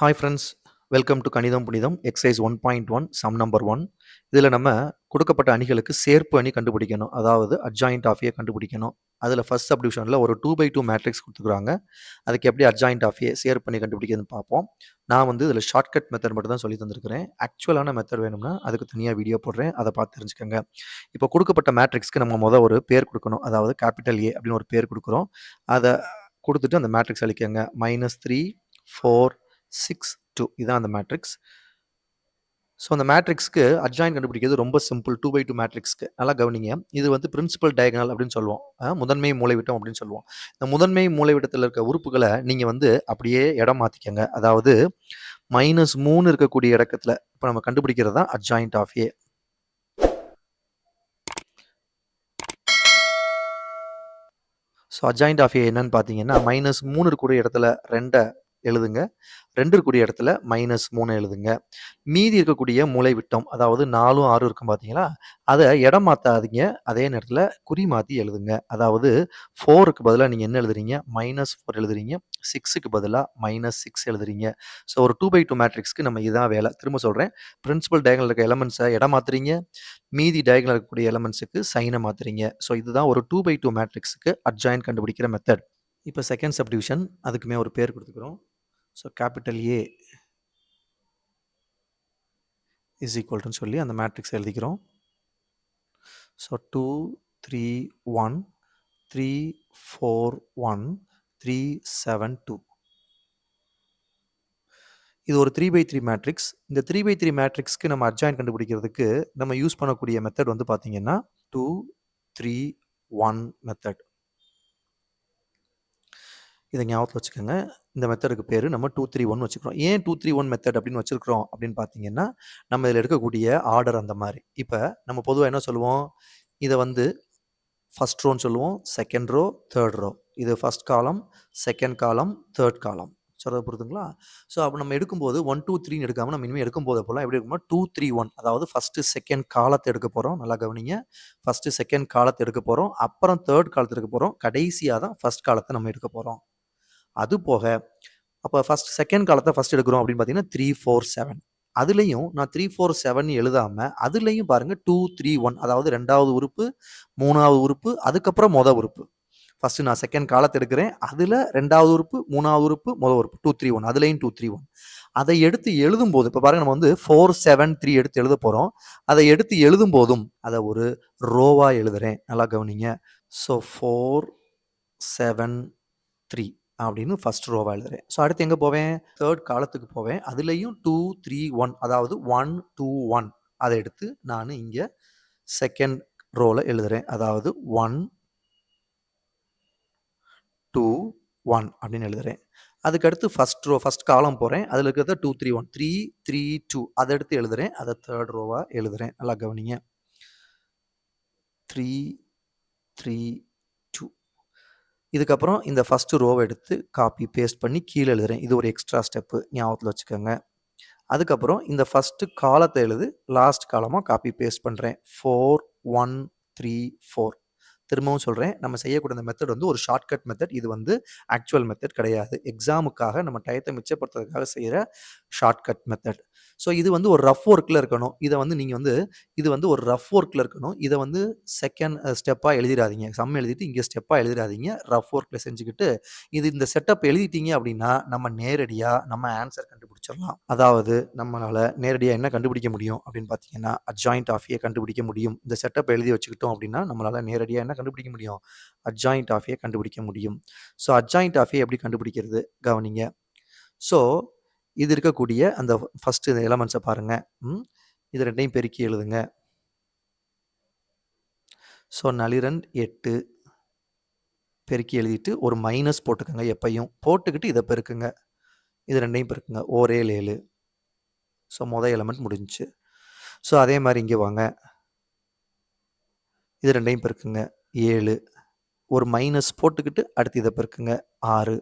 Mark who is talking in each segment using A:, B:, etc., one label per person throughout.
A: Hi friends welcome to Kanitham Punitham exercise one point one sum number one இதில் நம்ம கொடுக்கப்பட்ட அணிகளுக்கு சேர்ப்பு அணி கண்டுபிடிக்கணும். அதாவது அட்ஜாயிண்ட் ஆஃபியை கண்டுபிடிக்கணும். அதில் ஃபர்ஸ்ட் சப்டிவிஷனில் ஒரு டூ பை டூ மேட்ரிக்ஸ் கொடுத்துருக்காங்க. அதுக்கு எப்படி அட்ஜாயிண்ட் ஆஃபியை சேர்ப்பு அணி கண்டுபிடிக்கிறதுன்னு பார்ப்போம். நான் வந்து இதில் ஷார்ட்கட் மெத்தட் மட்டும் தான் சொல்லி தந்திருக்கிறேன். ஆக்சுவலான மெத்தட் வேணும்னா அதுக்கு தனியாக வீடியோ போடுறேன். அதை பார்த்து தெரிஞ்சுக்கோங்க. இப்போ கொடுக்கப்பட்ட மேட்ரிக்ஸ்க்கு நம்ம முதல் ஒரு பேர் கொடுக்கணும். அதாவது கேபிட்டல் ஏ அப்படின்னு ஒரு பேர் கொடுக்குறோம். அதை கொடுத்துட்டு அந்த matrix அளிக்கங்க minus three four six two இதான் அந்த மேட்ரிக்ஸ். ஸோ அந்த மேட்ரிக்ஸ்க்கு அட்ஜாயின் கண்டுபிடிக்கிறது ரொம்ப சிம்பிள் டூ பை டூ மேட்ரிக்ஸ்க்கு. நல்லா கவனிங்க. இது வந்து பிரின்சிபல் டயகனல் அப்படின்னு சொல்லுவோம். முதன்மை மூலைவிட்டம் அப்படின்னு சொல்லுவோம். இந்த முதன்மை மூலைவிட்டத்தில் இருக்க உறுப்புகளை நீங்கள் வந்து அப்படியே இடம் மாற்றிக்கங்க அதாவது மைனஸ் மூணு இருக்கக்கூடிய இடத்துல இப்போ நம்ம கண்டுபிடிக்கிறது தான் adjoint of A so adjoint of A என்னன்னு பார்த்தீங்கன்னா மைனஸ் மூணு இருக்கக்கூடிய இடத்துல ரெண்டை எழுதுங்க. ரெண்டு இருக்கக்கூடிய இடத்துல மைனஸ் மூணு எழுதுங்க. மீதி இருக்கக்கூடிய மூளை விட்டம் அதாவது நாலும் ஆறும் இருக்கும் பார்த்தீங்களா அதை இடம் மாற்றாதீங்க அதே நேரத்தில் குறி மாற்றி எழுதுங்க. அதாவது ஃபோருக்கு பதிலாக நீங்கள் என்ன எழுதுறீங்க? மைனஸ் ஃபோர் எழுதுறீங்க. சிக்ஸுக்கு பதிலாக மைனஸ் சிக்ஸ் எழுதுறீங்க. ஸோ ஒரு டூ பை டூ மேட்ரிக்ஸ்க்கு நம்ம இதான் வேலை. திரும்ப சொல்கிறேன் பிரின்சிபல் டயகனல் இருக்க எலமெண்ட்ஸை இடம் மாற்றுறீங்க மீதி டயகனல் இருக்கக்கூடிய எலமெண்ட்ஸுக்கு சைனை மாற்றுறீங்க ஸோ இதுதான் ஒரு டூ பை டூ மேட்ரிக்ஸுக்கு அட்ஜாயின் கண்டுபிடிக்கிற மெத்தட் இப்போ செகண்ட் சப்டிவிஷன் அதுக்குமே ஒரு பேர் கொடுத்துக்கிறோம். ஸோ கேபிட்டல் ஏ இஸ் ஈக்குவல்ட்டுன்னு சொல்லி அந்த மேட்ரிக்ஸ் எழுதிக்கிறோம். So two three one three four one three seven two இது ஒரு த்ரீ பை த்ரீ மேட்ரிக்ஸ் இந்த த்ரீ பை த்ரீ மேட்ரிக்ஸ்க்கு நம்ம அட்ஜாயின் கண்டுபிடிக்கிறதுக்கு நம்ம யூஸ் பண்ணக்கூடிய மெத்தட் வந்து பார்த்தீங்கன்னா டூ த்ரீ ஒன் மெத்தட் இதை ஞாபகத்தில் வச்சுக்கோங்க. இந்த மெத்தடுக்கு பேர் நம்ம டூ த்ரீ ஒன் வச்சுக்கிறோம். ஏன் டூ த்ரீ ஒன் மெத்தட் அப்படின்னு வச்சுருக்கிறோம் அப்படின்னு பார்த்தீங்கன்னா நம்ம இதில் எடுக்கக்கூடிய ஆர்டர் அந்த மாதிரி. இப்போ நம்ம பொதுவாக என்ன சொல்லுவோம்? இதை வந்து ஃபஸ்ட் ரோன்னு சொல்லுவோம் செகண்ட் ரோ தேர்ட் ரோ இது first column second column third column சொல்கிறது புரியுதுங்களா? ஸோ அப்போ நம்ம எடுக்கும்போது ஒன் டூ த்ரீன்னு எடுக்காமல் நம்ம இனிமேல் எடுக்கும்போது போல் எப்படி இருக்குமோ டூ த்ரீ ஒன் அதாவது ஃபஸ்ட்டு செகண்ட் காலத்தை எடுக்க போகிறோம் நல்லா கவனிங்க. ஃபஸ்ட்டு செகண்ட் காலத்தை எடுக்க போகிறோம் அப்புறம் தேர்ட் காலத்தை எடுக்க போகிறோம் கடைசியாக தான் ஃபஸ்ட் காலத்தை நம்ம எடுக்க போகிறோம் அது போக அப்போ ஃபஸ்ட் செகண்ட் காலத்தை ஃபஸ்ட் எடுக்கிறோம் அப்படின்னு பார்த்தீங்கன்னா த்ரீ ஃபோர் செவன் அதுலேயும் நான் த்ரீ ஃபோர் செவன் எழுதாமல் அதுலேயும் பாருங்கள் டூ த்ரீ ஒன் அதாவது ரெண்டாவது உறுப்பு மூணாவது உறுப்பு அதுக்கப்புறம் மொதல் உறுப்பு. ஃபஸ்ட்டு நான் செகண்ட் காலத்தை எடுக்கிறேன் அதில் ரெண்டாவது உறுப்பு மூணாவது உறுப்பு மொதல் உறுப்பு. டூ த்ரீ ஒன் அதுலேயும் டூ த்ரீ ஒன் அதை எடுத்து எழுதும் போது இப்போ பாருங்க நம்ம வந்து ஃபோர் செவன் த்ரீ எடுத்து எழுத போகிறோம் அதை எடுத்து எழுதும் போதும் அதை ஒரு ரோவாக எழுதுகிறேன் நல்லா கவனிங்க. ஸோ ஃபோர் செவன் த்ரீ அப்படின்னு ஃபஸ்ட் ரோவாக எழுதுறேன். ஸோ அடுத்து எங்கே போவேன்? தேர்ட் காலத்துக்கு போவேன். அதுலேயும் டூ த்ரீ ஒன் அதாவது ஒன் டூ ஒன் அதை எடுத்து நான் இங்கே செகண்ட் ரோவில் எழுதுறேன். அதாவது ஒன் டூ ஒன் அப்படின்னு எழுதுறேன். அதுக்கடுத்து ஃபஸ்ட் ரோ ஃபஸ்ட் காலம் போகிறேன் அதில் இருக்கிறத two three one three three two அதை எடுத்து எழுதுறேன். அதை தேர்ட் ரோவாக எழுதுறேன். நல்லா கவனிங்க. த்ரீ த்ரீ இதுக்கப்புறம் இந்த ஃபஸ்ட்டு ரோவை எடுத்து காப்பி பேஸ்ட் பண்ணி கீழே எழுதுறேன். இது ஒரு எக்ஸ்ட்ரா ஸ்டெப்பு ஞாபகத்தில் வச்சுக்கோங்க. அதுக்கப்புறம் இந்த ஃபஸ்ட்டு காலத்தை எழுது லாஸ்ட் காலமாக காப்பி பேஸ்ட் பண்ணுறேன் ஃபோர் ஒன் த்ரீ ஃபோர் திரும்பவும் சொல்கிறேன் நம்ம செய்யக்கூடிய அந்த மெத்தட் வந்து ஒரு ஷார்ட்கட் மெத்தட் இது வந்து ஆக்சுவல் மெத்தட் கிடையாது. எக்ஸாமுக்காக நம்ம டயத்தை மிச்சப்படுத்துறதுக்காக செய்கிற ஷார்ட்கட் மெத்தட் ஸோ இது வந்து ஒரு ரஃப் ஒர்க்கில் இருக்கணும். இதை வந்து நீங்கள் வந்து இது வந்து ஒரு ரஃப் ஒர்க்கில் இருக்கணும். இதை வந்து செகண்ட் ஸ்டெப்பாக எழுதிடாதீங்க. சம் எழுதிட்டு இங்கே ஸ்டெப்பாக எழுதிடாதீங்க. ரஃப் ஒர்க்கில் செஞ்சுக்கிட்டு இது இந்த செட்டப் எழுதிட்டீங்க அப்படின்னா நம்ம நேரடியாக நம்ம ஆன்சர் கண்டுபிடிச்சிடலாம் அதாவது நம்மளால் நேரடியாக என்ன கண்டுபிடிக்க முடியும் அப்படின்னு பார்த்தீங்கன்னா அட்ஜாயிண்ட் ஆஃபியை கண்டுபிடிக்க முடியும். இந்த செட்டப் எழுதி வச்சுக்கிட்டோம் அப்படின்னா நம்மளால் நேரடியாக என்ன கண்டுபிடிக்க முடியும்? அட்ஜாயிண்ட் ஆஃபியை கண்டுபிடிக்க முடியும். ஸோ அட்ஜாயிண்ட் ஆஃபியை எப்படி கண்டுபிடிக்கிறது? கவனிங்க. ஸோ இது இருக்கக்கூடிய அந்த ஃபஸ்ட்டு இந்த எலமெண்ட்ஸை பாருங்கள் இது ரெண்டையும் பெருக்கி எழுதுங்க. ஸோ நளிரன் எட்டு பெருக்கி எழுதிட்டு ஒரு மைனஸ் போட்டுக்கோங்க எப்பையும். போட்டுக்கிட்டு இதை பெருக்குங்க. இது ரெண்டையும் பெருக்குங்க. ஓர் ஏழு ஸோ மொதல் எலமெண்ட் முடிஞ்சிச்சு. ஸோ அதே மாதிரி இங்கே வாங்க. இது ரெண்டையும் பெருக்குங்க. ஏழு. ஒரு மைனஸ் போட்டுக்கிட்டு அடுத்து இதை பெருக்குங்க. ஆறு.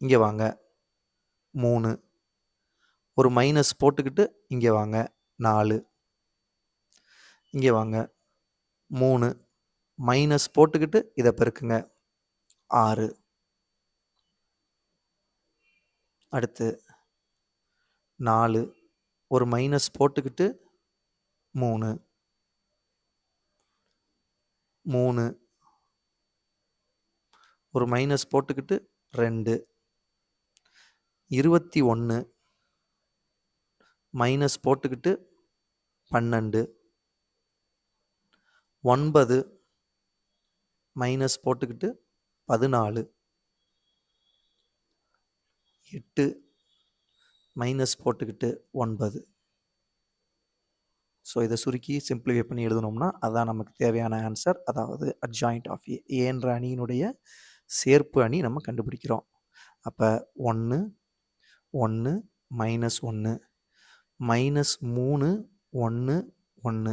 A: இங்கே வாங்க. மூணு. ஒரு மைனஸ் போட்டுக்கிட்டு இங்கே வாங்க. நாலு. இங்கே வாங்க. மூணு. மைனஸ் போட்டுக்கிட்டு இதை பெருக்குங்க. ஆறு. அடுத்து நாலு. ஒரு மைனஸ் போட்டுக்கிட்டு மூணு. மூணு. ஒரு மைனஸ் போட்டுக்கிட்டு ரெண்டு. இருபத்தி ஒன்று மைனஸ் போட்டுக்கிட்டு பன்னெண்டு. ஒன்பது. மைனஸ் போட்டுக்கிட்டு பதினாலு. எட்டு மைனஸ் போட்டுக்கிட்டு ஒன்பது. ஸோ இதை சுருக்கி சிம்பிளிஃபை பண்ணி எழுதுனோம்னா அதான் நமக்கு தேவையான ஆன்சர் அதாவது அட்ஜாயிண்ட் ஆஃப் ஏ ஏன்ற அணியினுடைய சேர்ப்பு அணி நம்ம கண்டுபிடிக்கிறோம். அப்போ ஒன்று ஒன்று மைனஸ் ஒன்று மைனஸ் மூணு ஒன்று ஒன்று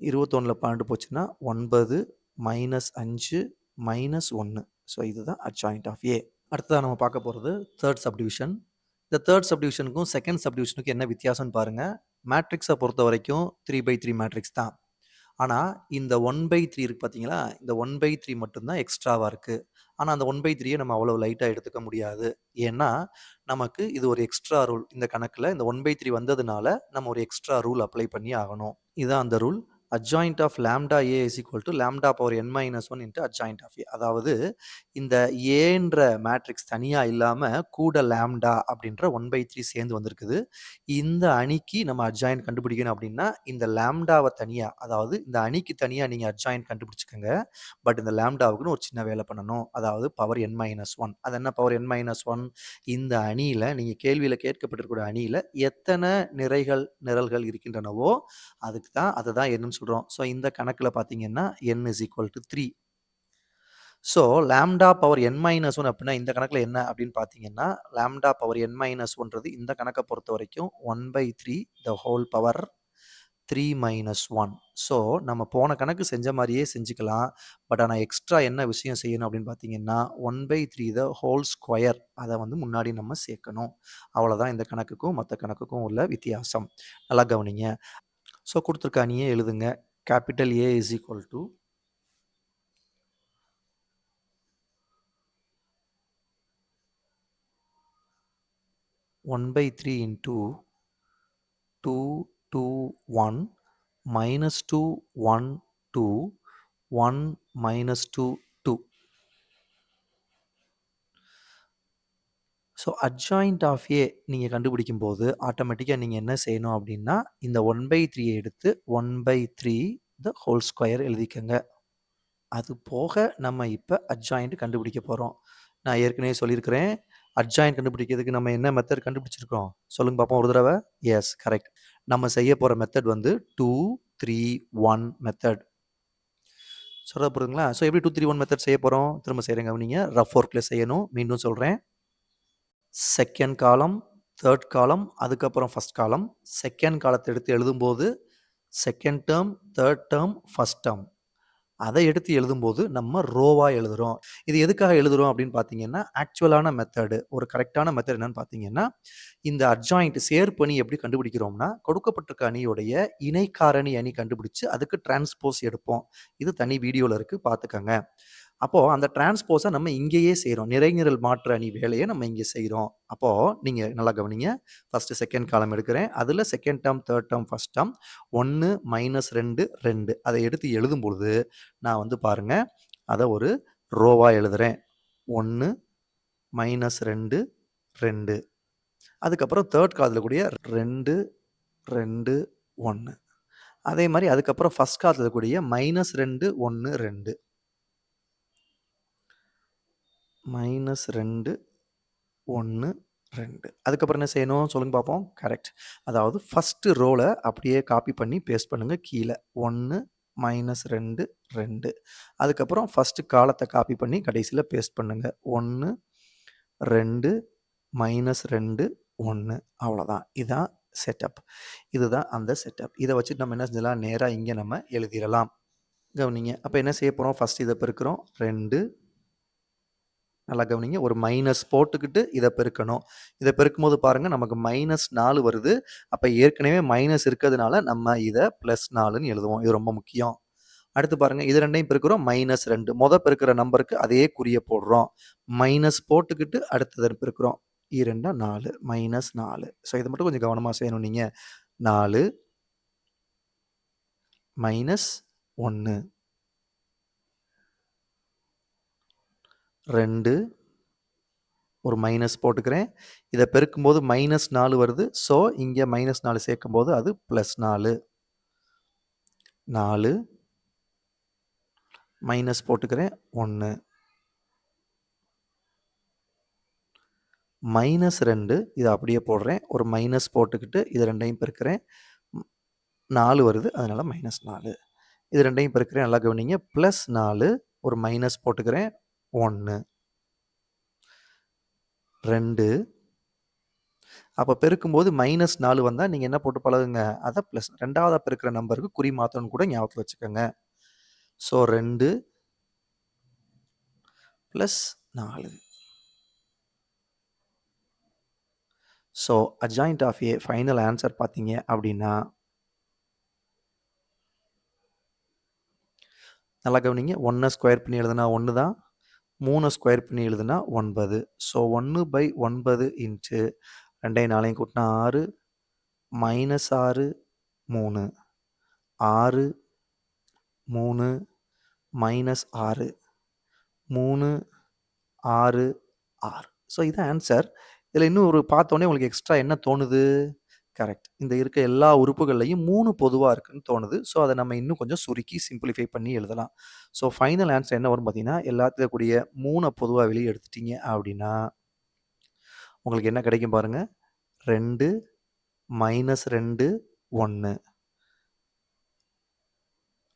A: இருபத்தொன்னில் பன்னெண்டு போச்சுன்னா ஒன்பது மைனஸ் அஞ்சு மைனஸ் ஒன்று ஸோ இதுதான் அட்ஜாயிண்ட் ஆஃப் ஏ அடுத்ததாக நம்ம பார்க்க போகிறது தேர்ட் சப்டிவிஷன் இந்த தேர்ட் சப்டிவிஷனுக்கும் செகண்ட் சப்டிவிஷனுக்கும் என்ன வித்தியாசம்னு பாருங்கள் மேட்ரிக்ஸை பொறுத்த வரைக்கும் த்ரீ பை த்ரீ மேட்ரிக்ஸ் தான். ஆனால் இந்த ஒன் பை த்ரீ இருக்குது பார்த்தீங்களா இந்த ஒன் பை த்ரீ மட்டும்தான் எக்ஸ்ட்ராவாக இருக்குது ஆனால் அந்த ஒன் பை த்ரீயை நம்ம அவ்வளோ லைட்டாக எடுத்துக்க முடியாது. ஏன்னா நமக்கு இது ஒரு எக்ஸ்ட்ரா ரூல் இந்த கணக்கில் இந்த ஒன் பை த்ரீ வந்ததுனால நம்ம ஒரு எக்ஸ்ட்ரா ரூல் அப்ளை பண்ணி ஆகணும். இதுதான் அந்த rule adjoint of lambda A is equal to lambda power n minus one into adjoint of A அதாவது இந்த ஏன்ற மேட்ரிக்ஸ் தனியாக இல்லாமல் கூட லேம்டா அப்படின்ற ஒன் பை த்ரீ சேர்ந்து வந்திருக்குது. இந்த அணிக்கு நம்ம அட்ஜாயிண்ட் கண்டுபிடிக்கணும் அப்படின்னா இந்த லேம்டாவை தனியாக அதாவது இந்த அணிக்கு தனியாக நீங்கள் அட்ஜாயின் கண்டுபிடிச்சிக்கோங்க. பட் இந்த லேம்டாவுக்குன்னு ஒரு சின்ன வேலை பண்ணணும். அதாவது பவர் என் மைனஸ் ஒன் அது என்ன பவர் என் மைனஸ் ஒன் இந்த அணியில் நீங்கள் கேள்வியில் கேட்கப்பட்டிருக்கிற அணியில் எத்தனை நிறைகள் நிரல்கள் இருக்கின்றனவோ அதுக்கு தான் அதை தான் என்னன்னு சொல்கிறோம் ஸோ இந்த கணக்கில் பார்த்தீங்கன்னா n is equal to three so lambda power n minus one அப்படின்னா இந்த கணக்கில் என்ன அப்படின்னு பார்த்தீங்கன்னா லேம்டா பவர் என் மைனஸ் ஒன்றது இந்த கணக்கை பொறுத்த வரைக்கும் one by three the whole power three minus one so நம்ம போன கணக்கு செஞ்ச மாதிரியே செஞ்சுக்கலாம். பட் ஆனால் எக்ஸ்ட்ரா என்ன விஷயம் செய்யணும் அப்படின்னு பார்த்தீங்கன்னா one by three the whole square அதை வந்து முன்னாடி நம்ம சேர்க்கணும். அவ்வளோதான் இந்த கணக்குக்கும் மற்ற கணக்குக்கும் உள்ள வித்தியாசம். நல்லா கவனிங்க. ஸோ கொடுத்துருக்க அணியே எழுதுங்க. Capital A is equal to one by three into two two one minus two one two one minus two two so adjoint of A நீங்கள் கண்டுபிடிக்கும் போது ஆட்டோமேட்டிக்காக நீங்கள் என்ன செய்யணும் அப்படின்னா இந்த ஒன் பை த்ரீயை எடுத்து one by three the whole square எழுதிக்கங்க. அது போக நம்ம இப்போ அட்ஜாயிண்ட் கண்டுபிடிக்க போகிறோம் நான் ஏற்கனவே சொல்லியிருக்கிறேன். அட்ஜாயிண்ட் கண்டுபிடிக்கிறதுக்கு நம்ம என்ன மெத்தட் கண்டுபிடிச்சிருக்கோம்? சொல்லுங்க பார்ப்போம் ஒரு தடவை. எஸ் கரெக்ட் நம்ம செய்ய போகிற மெத்தட் வந்து டூ த்ரீ ஒன் மெத்தட் சொல்ல போகிறீங்களா ஸோ எப்படி டூ த்ரீ ஒன் மெத்தட் செய்ய போகிறோம் திரும்ப செய்கிறேங்க நீங்கள் ரஃப் ஒர்க்கில் செய்யணும். மீண்டும் சொல்கிறேன் செகண்ட் காலம் தேர்ட் காலம் அதுக்கப்புறம் ஃபஸ்ட் காலம் செகண்ட் காலத்தை எடுத்து எழுதும்போது second term third term first term அதை எடுத்து எழுதும்போது நம்ம ரோவாக எழுதுகிறோம் இது எதுக்காக எழுதுகிறோம் அப்படின்னு பார்த்தீங்கன்னா ஆக்சுவலான மெத்தடு ஒரு கரெக்டான மெத்தட் என்னன்னு பார்த்தீங்கன்னா இந்த அட்ஜாயிண்ட் சேர்ப்பணி எப்படி கண்டுபிடிக்கிறோம்னா கொடுக்கப்பட்டிருக்க அணியுடைய இணைக்காரணி அணி கண்டுபிடிச்சு அதுக்கு டிரான்ஸ்போஸ் எடுப்போம். இது தனி வீடியோவில் இருக்குது பார்த்துக்கங்க. அப்போது அந்த டிரான்ஸ்போஸை நம்ம இங்கேயே செய்கிறோம் நிறைநிரல் மாற்று அணி வேலையை நம்ம இங்கே செய்கிறோம் அப்போது நீங்கள் நல்லா கவனிங்க. ஃபஸ்ட்டு செகண்ட் காலம் எடுக்கிறேன். அதில் second term third term first term ஒன்று மைனஸ் ரெண்டு ரெண்டு. அதை எடுத்து எழுதும் பொழுது நான் வந்து பாருங்கள் அதை ஒரு ரோவாக எழுதுகிறேன் ஒன்று மைனஸ் ரெண்டு ரெண்டு. அதுக்கப்புறம் தேர்ட் காலத்தில் கூடிய ரெண்டு ரெண்டு ஒன்று அதே மாதிரி அதுக்கப்புறம் ஃபஸ்ட் காலத்தில் கூடிய மைனஸ் ரெண்டு ஒன்று ரெண்டு. மைனஸ் ரெண்டு ஒன்று ரெண்டு. அதுக்கப்புறம் என்ன செய்யணும்? சொல்லுங்க பார்ப்போம் கரெக்ட் அதாவது ஃபஸ்ட்டு ரோலை அப்படியே காப்பி பண்ணி பேஸ்ட் பண்ணுங்கள் கீழே ஒன்று மைனஸ் ரெண்டு ரெண்டு. அதுக்கப்புறம் ஃபஸ்ட்டு காலத்தை காப்பி பண்ணி கடைசியில் பேஸ்ட் பண்ணுங்கள் ஒன்று ரெண்டு மைனஸ் ரெண்டு ஒன்று அவ்வளோதான் இதுதான் செட்டப் இதுதான் அந்த செட்டப் இதை வச்சுட்டு நம்ம என்ன செஞ்சலாம் நேராக இங்கே நம்ம எழுதிடலாம். கவனிங்க. அப்போ என்ன செய்ய போகிறோம் ஃபஸ்ட் இதை பெருக்கிறோம். ரெண்டு நல்லா கவனிங்க. ஒரு மைனஸ் போட்டுக்கிட்டு இதை பெருக்கணும். இதை பெருக்கும் போது பாருங்கள் நமக்கு மைனஸ் நாலு வருது. அப்போ ஏற்கனவே மைனஸ் இருக்கிறதுனால நம்ம இதை ப்ளஸ் நாலுன்னு எழுதுவோம். இது ரொம்ப முக்கியம். அடுத்து பாருங்கள் இது ரெண்டையும் பெருக்கிறோம். மைனஸ் ரெண்டு. மொதல் பெருக்கிற நம்பருக்கு அதே குறிய போடுறோம். மைனஸ் போட்டுக்கிட்டு அடுத்ததை பெருக்கிறோம். இரண்டா நாலு. மைனஸ் நாலு. ஸோ இதை மட்டும் கொஞ்சம் கவனமாக செய்யணும் நீங்கள் நாலு மைனஸ் ஒன்று ரெண்டு. ஒரு மைனஸ் போட்டுக்கிறேன். இதை பெருக்கும்போது மைனஸ் நாலு வருது. ஸோ இங்கே மைனஸ் நாலு சேர்க்கும் போது அது ப்ளஸ் நாலு. நாலு. மைனஸ் போட்டுக்கிறேன். ஒன்று. மைனஸ் ரெண்டு. இதை அப்படியே போடுறேன். ஒரு மைனஸ் போட்டுக்கிட்டு இது ரெண்டையும் பெருக்கிறேன். நாலு வருது. அதனால் மைனஸ் நாலு. இது ரெண்டையும் பெருக்கிறேன். நல்லா கவனிங்க. ப்ளஸ் நாலு. ஒரு மைனஸ் போட்டுக்கிறேன். ஒன்று ரெண்டு. அப்போ பெருக்கும்போது மைனஸ் நாலு வந்தால் நீங்கள் என்ன போட்டு பழகுங்க? அதை ப்ளஸ் ரெண்டாவதாக பெருக்கிற நம்பருக்கு குறி மாற்றணும்னு கூட ஞாபகத்தில் வச்சுக்கோங்க. ஸோ ரெண்டு ப்ளஸ் நாலு. So adjoint of A final answer பார்த்தீங்க அப்படின்னா நல்லா கவனிங்க. ஒன்றை ஸ்கொயர் பண்ணி எழுதுனா ஒன்று தான் மூணு ஸ்கொயர் பண்ணி எழுதுனா ஒன்பது. ஸோ ஒன்று பை ஒன்பது இன்ச்சு ரெண்டையும் நாளையும் கூட்டினா ஆறு மைனஸ் ஆறு மூணு. ஆறு மூணு மைனஸ் ஆறு. மூணு ஆறு ஆறு. ஸோ இதுதான் ஆன்சர் இதில் இன்னும் ஒரு பார்த்தோன்னே உங்களுக்கு எக்ஸ்ட்ரா என்ன தோணுது? கரெக்ட். இந்த இருக்க எல்லா உறுப்புகள்லையும் மூணு பொதுவாக இருக்குன்னு தோணுது. ஸோ அதை நம்ம இன்னும் கொஞ்சம் சுருக்கி சிம்பிளிஃபை பண்ணி எழுதலாம். ஸோ ஃபைனல் ஆன்சர் என்ன வரும் பார்த்தீங்கன்னா எல்லாத்துல கூடிய மூணை பொதுவாக வெளியே எடுத்துட்டீங்க அப்படின்னா உங்களுக்கு என்ன கிடைக்கும் பாருங்க? ரெண்டு மைனஸ் ரெண்டு ஒன்று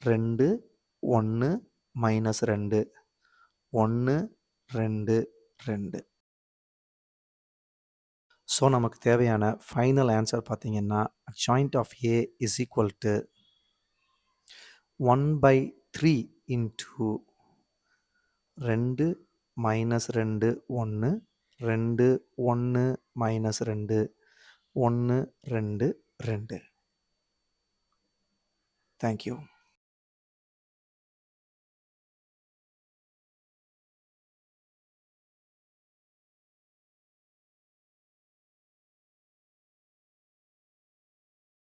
A: ரெண்டு ஒன்று மைனஸ் ரெண்டு. ஒன்று ரெண்டு ரெண்டு. ஸோ நமக்கு தேவையான ஃபைனல் ஆன்சர் பார்த்தீங்கன்னா joint of A is equal to one by three into ரெண்டு மைனஸ் ரெண்டு ஒன்று ரெண்டு ஒன்று மைனஸ் ரெண்டு ஒன்று ரெண்டு ரெண்டு. தேங்க்யூ